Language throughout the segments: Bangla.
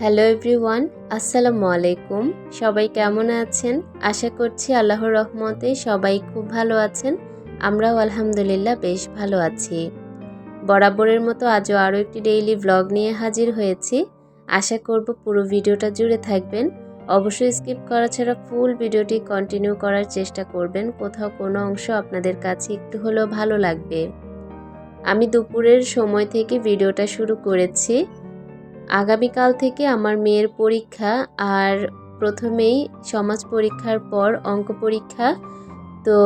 হ্যালো এভরিওয়ান, আসসালামু আলাইকুম। সবাই কেমন আছেন? আশা করছি আল্লাহর রহমতে সবাই খুব ভালো আছেন। আমরাও আলহামদুলিল্লাহ বেশ ভালো আছি। বরাবরের মতো আজও আরও একটি ডেইলি ব্লগ নিয়ে হাজির হয়েছি। আশা করব পুরো ভিডিওটা জুড়ে থাকবেন। অবশ্যই স্কিপ করা ছাড়া ফুল ভিডিওটি কন্টিনিউ করার চেষ্টা করবেন। কোথাও কোনো অংশ আপনাদের কাছে একটু হলেও ভালো লাগবে। আমি দুপুরের সময় থেকে ভিডিওটা শুরু করেছি। আগামীকাল থেকে আমার মেয়ের পরীক্ষা আর প্রথমেই সমাজ পরীক্ষার পর অঙ্ক পরীক্ষা। তো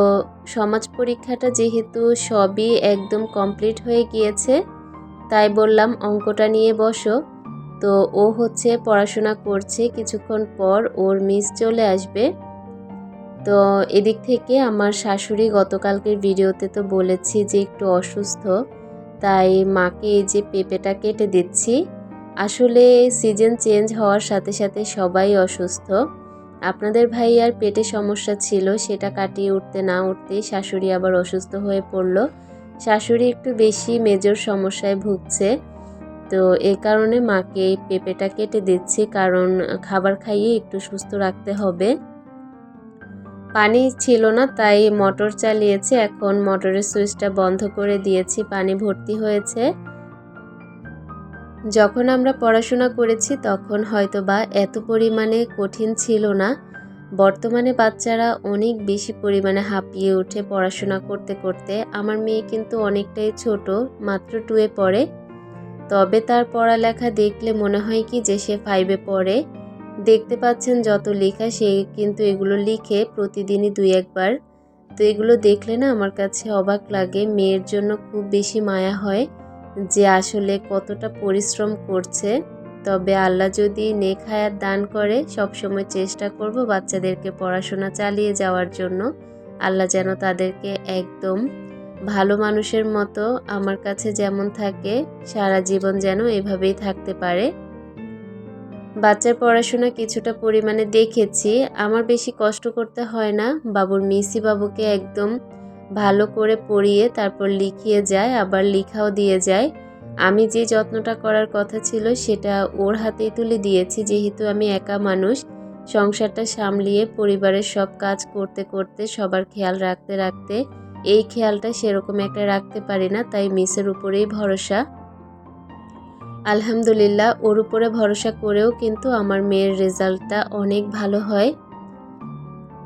সমাজ পরীক্ষাটা যেহেতু সবই একদম কমপ্লিট হয়ে গিয়েছে, তাই বললাম অঙ্কটা নিয়ে বসো। তো ও হচ্ছে পড়াশোনা করছে, কিছুক্ষণ পর ওর মিস চলে আসবে। তো এদিক থেকে আমার শাশুড়ি গতকালকের ভিডিওতে তো বলেছি যে একটু অসুস্থ, তাই মাকে এই যে পেঁপেটা কেটে দিচ্ছি। আসলে সিজন চেঞ্জ হওয়ার সাথে সাথে সবাই অসুস্থ। আপনাদের ভাই আর পেটে সমস্যা ছিল, সেটা কাটিয়ে উঠতে না উঠতেই শাশুড়ি আবার অসুস্থ হয়ে পড়ল। শাশুড়ি একটু বেশি মেজর সমস্যায় ভুগছে। তো এই কারণে মাকে পেঁপেটা কেটে দিচ্ছি, কারণ খাবার খাইয়ে একটু সুস্থ রাখতে হবে। পানি ছিল না, তাই মোটর চালিয়েছি। এখন মোটরের সুইচটা বন্ধ করে দিয়েছি, পানি ভর্তি হয়েছে। যখন আমরা পড়াশোনা করেছি তখন হয়তো বা এত পরিমাণে কঠিন ছিল না। বর্তমানে বাচ্চারা অনেক বেশি পরিমাণে হাঁপিয়ে উঠে পড়াশোনা করতে করতে। আমার মেয়ে কিন্তু অনেকটাই ছোট, মাত্র টুয়ে পড়ে। তবে তার পড়ালেখা দেখলে মনে হয় কি যে সে ফাইভে পড়ে। দেখতে পাচ্ছেন যত লেখা, সে কিন্তু এগুলো লিখে প্রতিদিনই দুই একবার। তো এগুলো দেখলে না আমার কাছে অবাক লাগে, মেয়ের জন্য খুব বেশি মায়া হয়। যে আসলে কতটা পরিশ্রম করছে, তবে আল্লাহ যদি নেখায়াত দান করে, সবসময় চেষ্টা করব বাচ্চাদেরকে পড়াশোনা চালিয়ে যাওয়ার জন্য। আল্লাহ যেন তাদেরকে একদম ভালো মানুষের মতো আমার কাছে যেমন থাকে, সারা জীবন যেন এভাবেই থাকতে পারে। বাচ্চার পড়াশোনা কিছুটা পরিমাণে দেখেছি, আমার বেশি কষ্ট করতে হয় না। বাবুর মিসি বাবুকে একদম ভালো করে পড়িয়ে তারপর লিখিয়ে যায়, আবার লিখাও দিয়ে যায়। আমি যে যত্নটা করার কথা ছিল সেটা ওর হাতেই তুলে দিয়েছি। যেহেতু আমি একা মানুষ, সংসারটা সামলিয়ে পরিবারের সব কাজ করতে করতে, সবার খেয়াল রাখতে রাখতে এই খেয়ালটা সেরকম একটা রাখতে পারি না, তাই মিসের উপরেই ভরসা। আলহামদুলিল্লাহ, ওর উপরে ভরসা করেও কিন্তু আমার মেয়ের রেজাল্টটা অনেক ভালো হয়।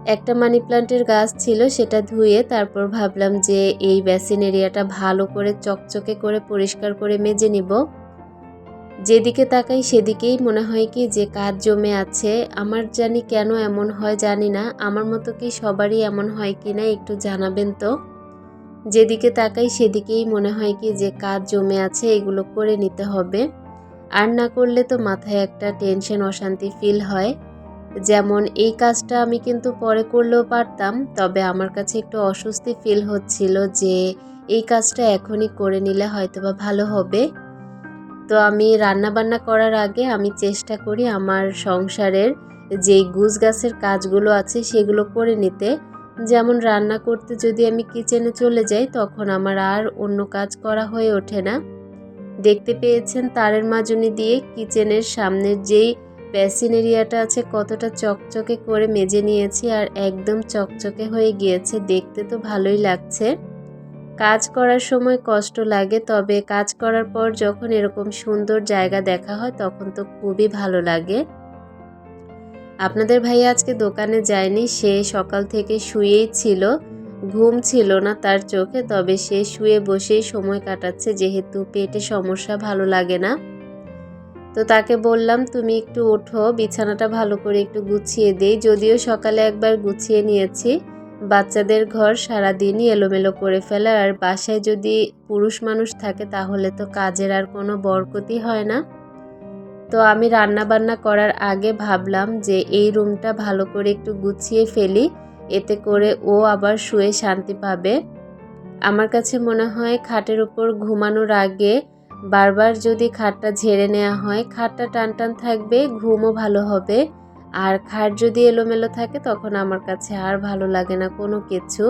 একটা মানি প্লান্টের গাছ ছিল, সেটা ধুয়ে তারপর ভাবলাম যে এই বেসিন এরিয়াটা ভালো করে চকচকে করে পরিষ্কার করে মেজে নিব। যেদিকে তাকাই সেদিকেই মনে হয় কি যে কাজ জমে আছে। আমার জানি কেন এমন হয় জানি না, আমার মতো কি সবারই এমন হয় কি না একটু জানাবেন তো। যেদিকে তাকাই সেদিকেই মনে হয় কি যে কাজ জমে আছে, এগুলো করে নিতে হবে। আর না করলে তো মাথায় একটা টেনশন, অশান্তি ফিল হয়। যেমন, এই কাজটা আমি কিন্তু পরে করলেও পারতাম, তবে আমার কাছে একটু অস্বস্তি ফিল হচ্ছিল যে, এই কাজটা এখনই করে নিলে হয়তো বা ভালো হবে। তো আমি রান্না বান্না করার আগে আমি চেষ্টা করি আমার সংসারের যেই গুজ গাছের কাজগুলো আছে সেগুলো করে নিতে। যেমন, রান্না করতে যদি আমি কিচেনে চলে যাই, তখন আমার আর অন্য কাজ করা হয়ে ওঠে না। দেখতে পেয়েছেন তারের মাজনি দিয়ে কিচেনের সামনের যেই বেসিন এরিয়াটা আছে কতটা চকচকে করে মেজে নিয়েছি আর একদম চকচকে হয়ে গিয়েছে, দেখতে তো ভালোই লাগছে। কাজ করার সময় কষ্ট লাগে, তবে কাজ করার পর যখন এরকম সুন্দর জায়গা দেখা হয় তখন তো খুবই ভালো লাগে। আপনাদের ভাই আজকে দোকানে যায়নি, সে সকাল থেকে শুয়েই ছিল, ঘুম ছিল না তার চোখে, তবে সে শুয়ে বসেই সময় কাটাচ্ছে, যেহেতু পেটে সমস্যা ভালো লাগে না। তো তাকে বললাম, তুমি একটু ওঠো, বিছানাটা ভালো করে একটু গুছিয়ে দেই। যদিও সকালে একবার গুছিয়ে নিয়েছি। বাচ্চাদের ঘর সারাদিনই এলোমেলো করে ফেলে, আর বাসায় যদি পুরুষ মানুষ থাকে তাহলে তো কাজের আর কোনো বরকতি হয় না। তো আমি রান্না বান্না করার আগে ভাবলাম যে এই রুমটা ভালো করে একটু গুছিয়ে ফেলি, এতে করে ও আবার শুয়ে শান্তি পাবে। আমার কাছে মনে হয়, খাটের উপর ঘুমানোর আগে বারবার যদি খাটটা ঝেড়ে নেওয়া হয়, খাটটা টান টান থাকবে, ঘুমও ভালো হবে। আর খাট যদি এলোমেলো থাকে, তখন আমার কাছে আর ভালো লাগে না কোনো কিছু।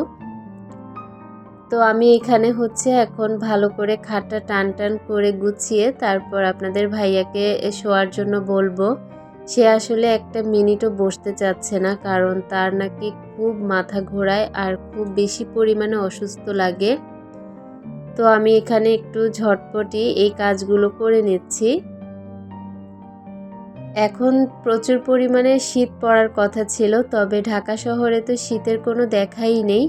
তো আমি এখানে হচ্ছে এখন ভালো করে খাটটা টান টান করে গুছিয়ে তারপর আপনাদের ভাইয়াকে শোয়ার জন্য বলব। সে আসলে একটা মিনিটও বসতে চাচ্ছে না, কারণ তার নাকি খুব মাথা ঘোরায় আর খুব বেশি পরিমাণে অসুস্থ লাগে। তো আমি এখানে একটু ঝটপটি এই কাজগুলো করে নিচ্ছি। এখন প্রচুর পরিমাণে শীত পড়ার কথা ছিল, তবে ঢাকা শহরে তো শীতের কোনো দেখাই নেই।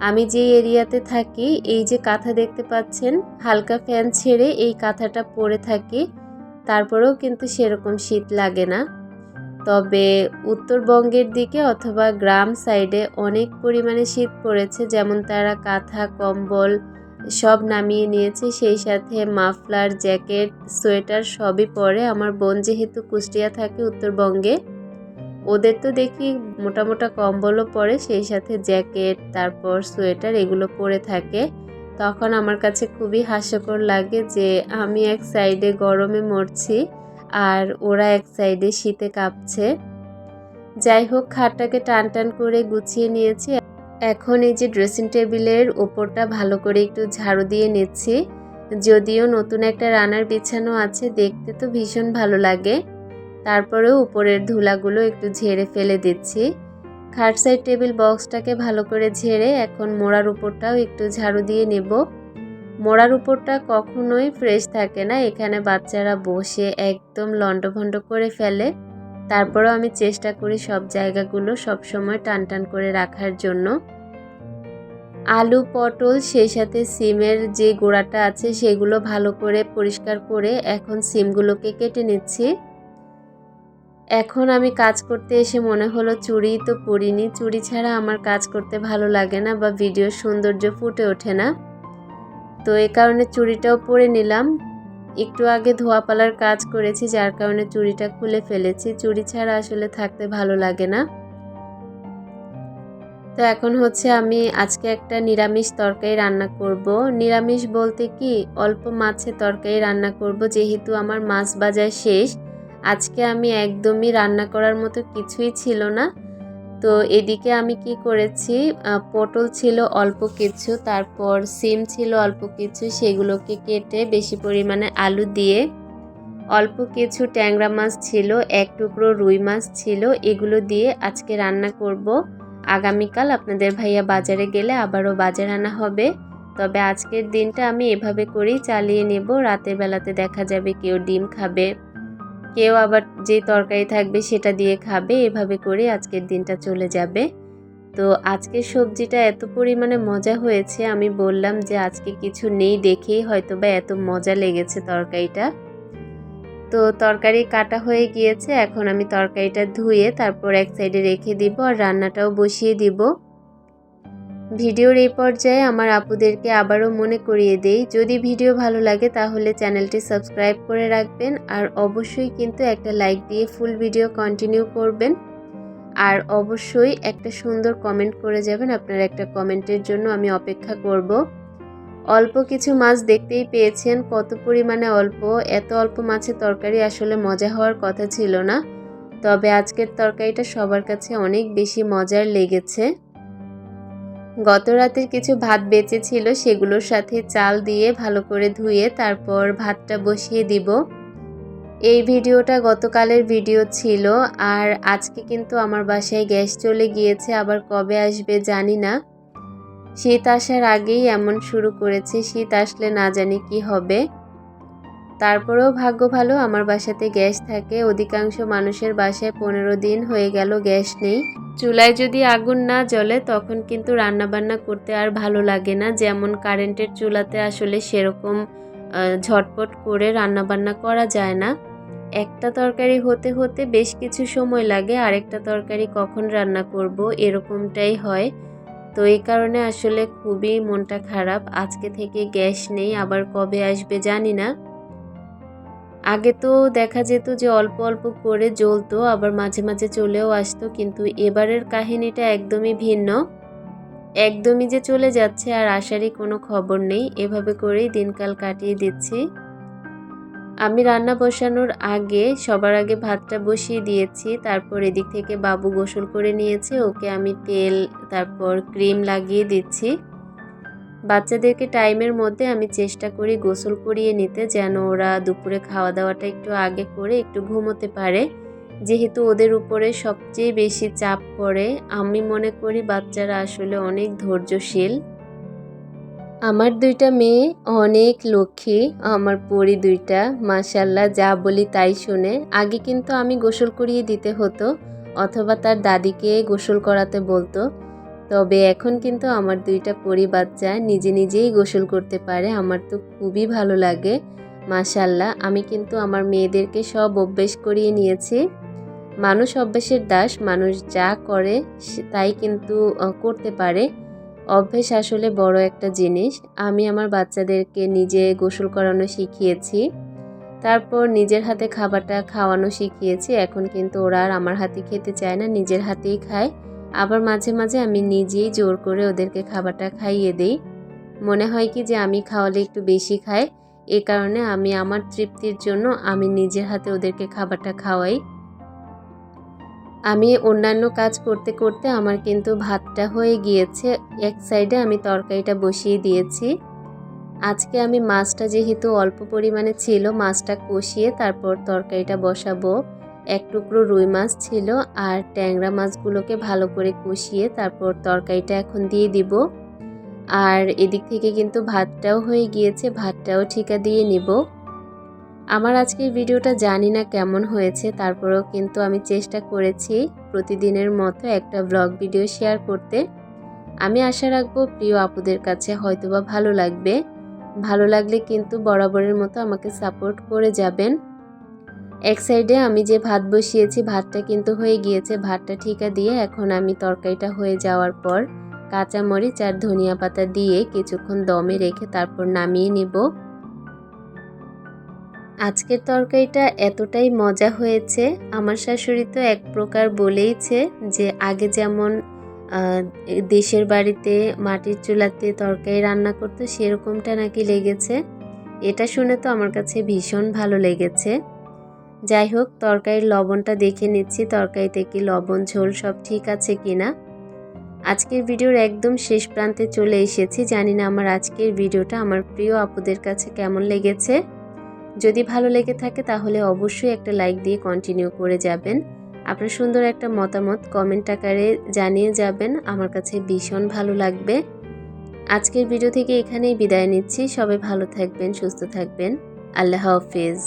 আমি যে এরিয়াতে থাকি, এই যে কাঁথা দেখতে পাচ্ছেন, হালকা ফ্যান ছেড়ে এই কাঁথাটা পরে থাকি, তারপরেও কিন্তু সেরকম শীত লাগে না। তবে উত্তরবঙ্গের দিকে অথবা গ্রাম সাইডে অনেক পরিমাণে শীত পড়েছে, যেমন তারা কাঁথা, কম্বল সব নামিয়ে নিয়েছে। সেই সাথে মাফলার, জ্যাকেট, সোয়েটার সবই পরে। আমার বোন যেহেতু কুষ্টিয়া থাকে উত্তরবঙ্গে, ওদের তো দেখি মোটা মোটা কম্বলও পরে। সেই সাথে জ্যাকেট, তারপর সোয়েটার এগুলো পরে থাকে। তখন আমার কাছে খুবই হাস্যকর লাগে যে আমি এক সাইডে গরমে মরছি আর ওরা এক সাইডে শীতে কাঁপছে। যাই হোক, খাটটাকে টান টান করে গুছিয়ে নিয়েছি। এখন এই যে ড্রেসিং টেবিলের ওপরটা ভালো করে একটু ঝাড়ু দিয়ে নিচ্ছি। যদিও নতুন একটা রানার বিছানো আছে, দেখতে তো ভীষণ ভালো লাগে। তারপরেও উপরের ধুলাগুলো একটু ঝেড়ে ফেলে দিচ্ছি। খাট সাইড টেবিল বক্সটাকে ভালো করে ঝেড়ে এখন মোড়ার উপরটাও একটু ঝাড়ু দিয়ে নেব। মোড়ার উপরটা কখনোই ফ্রেশ থাকে না। এখানে বাচ্চারা বসে একদম লন্ডভন্ড করে ফেলে। তারপরেও আমি চেষ্টা করি সব জায়গাগুলো সবসময় টান টান করে রাখার জন্য। আলু, পটল, সেই সাথে সিমের যে গোড়াটা আছে সেগুলো ভালো করে পরিষ্কার করে এখন সিমগুলোকে কেটে নিচ্ছি। এখন আমি কাজ করতে এসে মনে হলো চুড়ি তো পরিনি চুড়ি ছাড়া আমার কাজ করতে ভালো লাগে না বা ভিডিওর সৌন্দর্য ফুটে ওঠে না। তো এ কারণে চুড়িটাও পরে নিলাম। একটু আগে ধোয়া পালার কাজ করেছি, যার কারণে চুড়িটা খুলে ফেলেছি। চুড়ি ছাড়া আসলে থাকতে ভালো লাগে না। তো এখন হচ্ছে আমি আজকে একটা নিরামিষ তরকারি রান্না করব। নিরামিষ বলতে কি, অল্প মাছের তরকারি রান্না করব, যেহেতু আমার মাছ বাজার শেষ। আজকে আমি একদমই রান্না করার মতো কিছুই ছিল না। তো এদিকে আমি কি করেছি পটল ছিল অল্প কিছু, তারপর সিম ছিল অল্প কিছু, সেগুলোকে কেটে বেশি পরিমাণে আলু দিয়ে অল্প কিছু ট্যাংরা মাছ ছিল, এক টুকরো রুই মাছ ছিল, এগুলো দিয়ে আজকে রান্না করব। আগামীকাল আপনাদের ভাইয়া বাজারে গেলে আবারও বাজার আনা হবে। তবে আজকের দিনটা আমি এভাবে করেই চালিয়ে নেব, রাতের বেলাতে দেখা যাবে কেউ ডিম খাবে। কেউ আবার যে তরকারি থাকবে সেটা দিয়ে খাবে, এভাবে করে আজকের দিনটা চলে যাবে। তো আজকের সবজিটা এত পরিমাণে মজা হয়েছে, আমি বললাম যে আজকে কিছু নেই দেখেই হয়তো বা এত মজা লেগেছে তরকারিটা। তো তরকারি কাটা হয়ে গিয়েছে, এখন আমি তরকারিটা ধুয়ে তারপর এক সাইডে রেখে দিব আর রান্নাটাও বসিয়ে দিব। ভিডিওর এই পর্যায়ে আমার আপুদেরকে আবারও মনে করিয়ে দেই, যদি ভিডিও ভালো লাগে তাহলে চ্যানেলটি সাবস্ক্রাইব করে রাখবেন আর অবশ্যই কিন্তু একটা লাইক দিয়ে ফুল ভিডিও কন্টিনিউ করবেন। আর অবশ্যই একটা সুন্দর কমেন্ট করে যাবেন, আপনার একটা কমেন্টের জন্য আমি অপেক্ষা করব। অল্প কিছু মাছ দেখতেই পেয়েছেন, কত পরিমাণে অল্প, এত অল্প মাছের তরকারি আসলে মজা হওয়ার কথা ছিল না। তবে আজকের তরকারিটা সবার কাছে অনেক বেশি মজার লেগেছে। গত রাতের কিছু ভাত বেঁচে ছিল সেগুলোর সাথে চাল দিয়ে ভালো করে ধুয়ে তারপর ভাতটা বসিয়ে দিব। এই ভিডিওটা গতকালের ভিডিও ছিল আর আজকে কিন্তু আমার বাসায় গ্যাস চলে গিয়েছে, আবার কবে আসবে জানি না। শীত আসার আগেই এমন শুরু করেছে, শীত আসলে না জানি কি হবে। তারপরেও ভাগ্য ভালো, আমার বাসাতে গ্যাস থাকে। অধিকাংশ মানুষের বাসায় পনেরো দিন হয়ে গেল গ্যাস নেই। চুলায় যদি আগুন না জ্বলে, তখন কিন্তু রান্নাবান্না করতে আর ভালো লাগে না। যেমন কারেন্টের চুলাতে আসলে সেরকম ঝটপট করে রান্নাবান্না করা যায় না। একটা তরকারি হতে হতে বেশ কিছু সময় লাগে, আরেকটা তরকারি কখন রান্না করব এরকমটাই হয়। তো এই কারণে আসলে খুবই মনটা খারাপ। আজকে থেকে গ্যাস নেই, আবার কবে আসবে জানি না। আগে তো দেখা যেত যে অল্প অল্প করে জ্বলতো, আবার মাঝে মাঝে চলেও আসতো, কিন্তু এবারের কাহিনীটা একদমই ভিন্ন। একদমই যে চলে যাচ্ছে আর আসারই কোনো খবর নেই, এভাবে করেই দিনকাল কাটিয়ে দিচ্ছি। আমি রান্না বসানোর আগে, সবার আগে ভাতটা বসিয়ে দিয়েছি, তারপর এদিক থেকে বাবু গোসল করে নিয়েছে, ওকে আমি তেল, তারপর ক্রিম লাগিয়ে দিচ্ছি। বাচ্চাদেরকে টাইমের মধ্যে আমি চেষ্টা করি গোসল করিয়ে নিতে যেন ওরা দুপুরে খাওয়া দাওয়াটা একটু আগে করে একটু ঘুমোতে পারে। যেহেতু ওদের উপরে সবচেয়ে বেশি চাপ পড়ে, আমি মনে করি বাচ্চারা আসলে অনেক ধৈর্যশীল। আমার দুইটা মেয়ে, অনেক লক্ষ্মী, আমার পরি দুইটা মাসাল্লাহ যা বলি তাই শুনে। আগে কিন্তু আমি গোসল করিয়ে দিতে হতো, অথবা তার দাদিকে গোসল করাতে বলতো। তবে এখন কিন্তু আমার দুইটা পরি বাচ্চা নিজে নিজেই গোসল করতে পারে, আমার তো খুবই ভালো লাগে। মাশাল্লাহ আমি কিন্তু আমার মেয়েদেরকে সব অভ্যেস করিয়ে নিয়েছি। মানুষ অভ্যেসের দাস, মানুষ যা করে তাই কিন্তু করতে পারে। অভ্যেস আসলে বড় একটা জিনিস। আমি আমার বাচ্চাদেরকে নিজে গোসল করানো শিখিয়েছি, তারপর নিজের হাতে খাবারটা খাওয়ানো শিখিয়েছি। এখন কিন্তু ওরা আর আমার হাতে খেতে চায় না, নিজের হাতেই খায়। আবার মাঝে মাঝে আমি নিজেই জোর করে ওদেরকে খাবারটা খাইয়ে দিই। মনে হয় কি যে আমি খাওয়ালে একটু বেশি খায় এ কারণে আমি আমার তৃপ্তির জন্য আমি নিজের হাতে ওদেরকে খাবারটা খাওয়াই। আমি অন্যান্য কাজ করতে করতে আমার কিন্তু ভাতটা হয়ে গিয়েছে। এক সাইডে আমি তরকারিটা বসিয়ে দিয়েছি। আজকে আমি মাছটা যেহেতু অল্প পরিমাণে ছিল, মাছটা কষিয়ে তারপর তরকারিটা বসাবো। এক টুকরো রুই মাছ ছিল আর ট্যাংরা মাছগুলোকে ভালো করে কষিয়ে তারপর তরকারিটা এখন দিয়ে দিব। আর এদিক থেকে কিন্তু ভাতটাও হয়ে গিয়েছে, ভাতটাও ঠিকা দিয়ে নিব। আমার আজকের ভিডিওটা জানি না কেমন হয়েছে, তারপরেও কিন্তু আমি চেষ্টা করেছি প্রতিদিনের মতো একটা ব্লগ ভিডিও শেয়ার করতে। আমি আশা রাখব প্রিয় আপুদের কাছে হয়তোবা ভালো লাগবে। ভালো লাগলে কিন্তু বরাবরের মতো আমাকে সাপোর্ট করে যাবেন। এক সাইডে আমি যে ভাত বসিয়েছি, ভাতটা কিন্তু হয়ে গিয়েছে। ভাতটা ঠিকা দিয়ে এখন আমি তরকারিটা হয়ে যাওয়ার পর কাঁচামরিচ আর ধনিয়া পাতা দিয়ে কিছুক্ষণ দমে রেখে তারপর নামিয়ে নিব। আজকের তরকারিটা এতটাই মজা হয়েছে। আমার শাশুড়ি তো এক প্রকার বলেইছে যে, আগে যেমন দেশের বাড়িতে মাটির চুলাতে তরকারি রান্না করতো, সেরকমটা নাকি লেগেছে। এটা শুনে তো আমার কাছে ভীষণ ভালো লেগেছে। যাই হোক, তরকারির লবণটা দেখে নিচ্ছি তরকারিতে কি লবণ, ঝোল সব ঠিক আছে কি না আজকের ভিডিওর একদম শেষ প্রান্তে চলে এসেছি। জানি না আমার আজকের ভিডিওটা আমার প্রিয় আপুদের কাছে কেমন লেগেছে। যদি ভালো লেগে থাকে তাহলে অবশ্যই একটা লাইক দিয়ে কন্টিনিউ করে যাবেন। আপনার সুন্দর একটা মতামত কমেন্ট আকারে জানিয়ে যাবেন, আমার কাছে ভীষণ ভালো লাগবে। আজকের ভিডিও থেকে এখানেই বিদায় নিচ্ছি। সবাই ভালো থাকবেন, সুস্থ থাকবেন। আল্লাহ হাফিজ।